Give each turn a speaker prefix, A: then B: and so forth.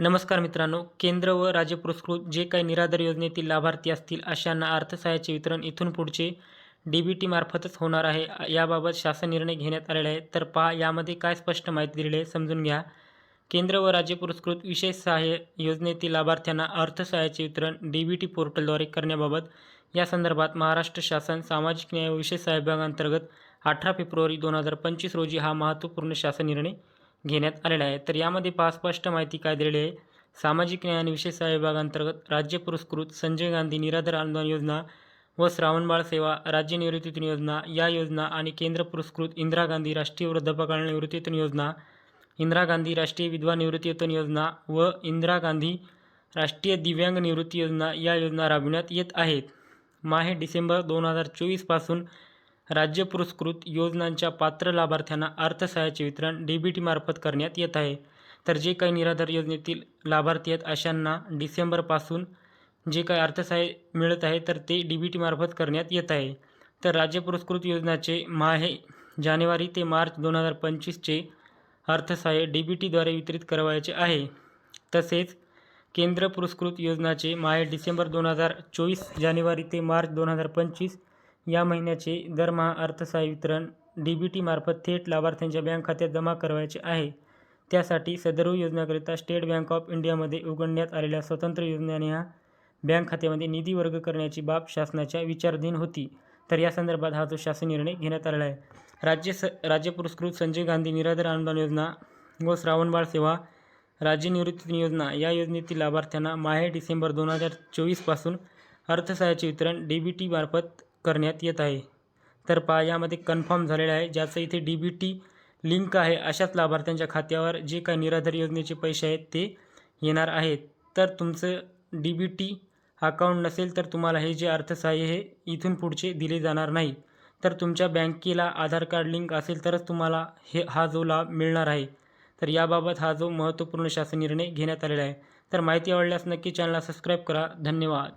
A: नमस्कार मित्रांनो केंद्र व राज्य पुरस्कृत जे काही निराधार योजनेतील लाभार्थी असतील अशांना अर्थसहाय्याचे वितरण इथून पुढचे डी बी टी मार्फतच होणार आहे. याबाबत शासन निर्णय घेण्यात आलेला आहे. तर पहा यामध्ये काय स्पष्ट माहिती दिलेली आहे समजून घ्या. केंद्र व राज्य पुरस्कृत विशेष सहाय्य योजनेतील लाभार्थ्यांना अर्थसहाय्याचे वितरण डी बी टी पोर्टलद्वारे करण्याबाबत या संदर्भात महाराष्ट्र शासन सामाजिक न्याय व विशेष सहाय्य विभागांतर्गत अठरा फेब्रुवारी दोन हजार पंचवीस रोजी हा महत्त्वपूर्ण शासन निर्णय घेण्यात आलेला आहे. तर यामध्ये पहा स्पष्ट माहिती काय दिलेली आहे? सामाजिक न्याय आणि विशेष सहाय्य विभागांतर्गत राज्य पुरस्कृत संजय गांधी निराधार अनुदान योजना व श्रावणबाळ सेवा राज्य निवृत्तीतून योजना या योजना आणि केंद्र पुरस्कृत इंदिरा गांधी राष्ट्रीय वृद्धापकाळ निवृत्तीतून योजना इंदिरा गांधी राष्ट्रीय विधवा निवृत्तीवेतन योजना व इंदिरा गांधी राष्ट्रीय दिव्यांग निवृत्ती योजना या योजना राबविण्यात येत आहेत. माहे डिसेंबर दोन हजार चोवीसपासून राज्य पुरस्कृत योजनांच्या पात्र लाभार्थ्यांना अर्थसहाय्याचे वितरण डी बी टीमार्फत करण्यात येत आहे. तर जे काही निराधार योजनेतील लाभार्थी आहेत अशांना डिसेंबरपासून जे काही अर्थसहाय्य मिळत आहे तर ते डी बी टीमार्फत करण्यात येत आहे. तर राज्य पुरस्कृत योजनाचे माहे जानेवारी ते मार्च दोन हजार पंचवीसचे अर्थसहाय्य डी बी टीद्वारे वितरित करावायचे आहे. तसेच केंद्र पुरस्कृत योजनाचे माहे डिसेंबर दोन हजार चोवीस जानेवारी ते मार्च दोन हजार पंचवीस या महिन्याचे दरमहा अर्थसहाय्य वितरण डी बी टीमार्फत थेट लाभार्थ्यांच्या बँक खात्यात जमा करावयाचे आहे. त्यासाठी सदर योजनाकरिता स्टेट बँक ऑफ इंडियामध्ये उघडण्यात आलेल्या स्वतंत्र योजनेने ह्या बँक खात्यामध्ये निधी वर्ग करण्याची बाब शासनाच्या विचाराधीन होती. तर या संदर्भात हा जो शासन निर्णय घेण्यात आलेला आहे. राज्य स राज्य पुरस्कृत संजय गांधी निराधार अनुदान योजना व श्रावणबाळ सेवा राज्य निवृत्ती योजना या योजनेतील लाभार्थ्यांना माहे डिसेंबर दोन हजार चोवीसपासून अर्थसहाय्याचे वितरण डी बी टीमार्फत करण्यात येत आहे. तर पहा यामध्ये कन्फर्म झालेलं आहे ज्याचं इथे डी बी टी लिंक आहे अशाच लाभार्थ्यांच्या खात्यावर जे काही निराधार योजनेचे पैसे आहेत ते येणार आहेत. तर तुमचं डी बी टी अकाउंट नसेल तर तुम्हाला हे जे अर्थसहाय्य हे इथून पुढचे दिले जाणार नाही. तर तुमच्या बँकेला आधार कार्ड लिंक असेल तरच तुम्हाला हे हा जो लाभ मिळणार आहे. तर याबाबत हा जो महत्त्वपूर्ण शासन निर्णय घेण्यात आलेला आहे. तर माहिती आवडल्यास नक्की चॅनलला सबस्क्राईब करा. धन्यवाद.